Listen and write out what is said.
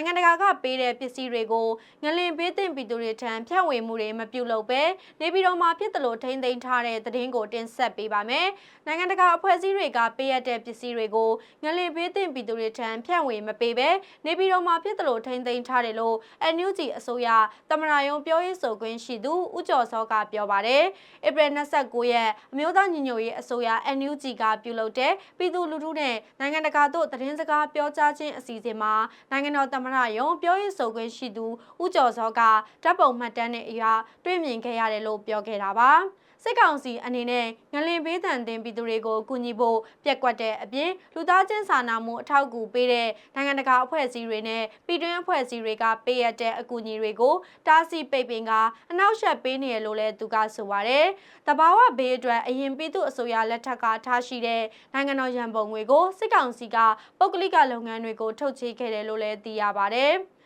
နိုင်ငံတကာကပေးတဲ့ပစ္စည်းတွေကိုငလင်ပေးတင်ပြည်သူတွေထံဖြန့်ဝေမှုတွေမပြုလုပ်ဘဲနေပြည်တော်မှာဖြစ်တယ်လို့ထိမ့်သိမ်းထားတဲ့သတင်းကိုတင်ဆက်ပေးပါမယ်။နိုင်ငံတကာအဖွဲ့အစည်းတွေကပေးရတဲ့ပစ္စည်းတွေကိုငလင်ပေးတင်ပြည်သူတွေထံဖြန့်ဝေမပေးဘဲနေပြည်တော်မှာဖြစ်တယ်လို့ထိမ့်သိမ်းထားတယ်လို့ NUG အစိုးရတမနာယုံပြောရေးဆိုခွင့်ရှိသူဦးကျော်စောကပြောပါတယ်။ဧပြီ29ရက်အမျိုးသားညီညွတ်ရေးအစိုးရ NUG ကပြုလုပ်တဲ့ပြည်သူလူထုနဲ့နိုင်ငံတကာတို့သတင်းစကားပြောကြားခြင်းအစီအစဉ်မှာနိုင်ငံတော်တမနာယုံပြောရေးဆိုခွင့်ရှိသူဦးကျော်စောကတပ်ပုံမှတ်တမ်းနဲ့အရာတွေ့မြင်ခဲ့ရတယ်လို့ပြောခဲ့တာပါ။ စစ်ကောင်စီအနေနဲ့ငလင်ဘေးတန်တင်ပြည်သူတွေကိုကူညီဖို့ပြက်ကွက်တဲ့အပြင်လူသားချင်းစာနာမှုအထောက်အကူပေးတဲ့နိုင်ငံတကာအဖွဲ့အစည်းတွေနဲ့ပြည်တွင်းအဖွဲ့အစည်းတွေကပေးရတဲ့အကူအညီတွေကိုတားဆီးပိတ်ပင်ကအနောက်ရှက်ပေးနေရလို့လည်းသူကဆိုပါတယ်။တဘာဝဘေးအတွက်အရင်ပြည်သူအစိုးရလက်ထက်ကထားရှိတဲ့နိုင်ငံတော်ရန်ပုံငွေကိုစစ်ကောင်စီကပုဂ္ဂလိကလုပ်ငန်းတွေကိုထုတ်ချေခဲ့တယ်လို့လည်းသိရပါတယ်။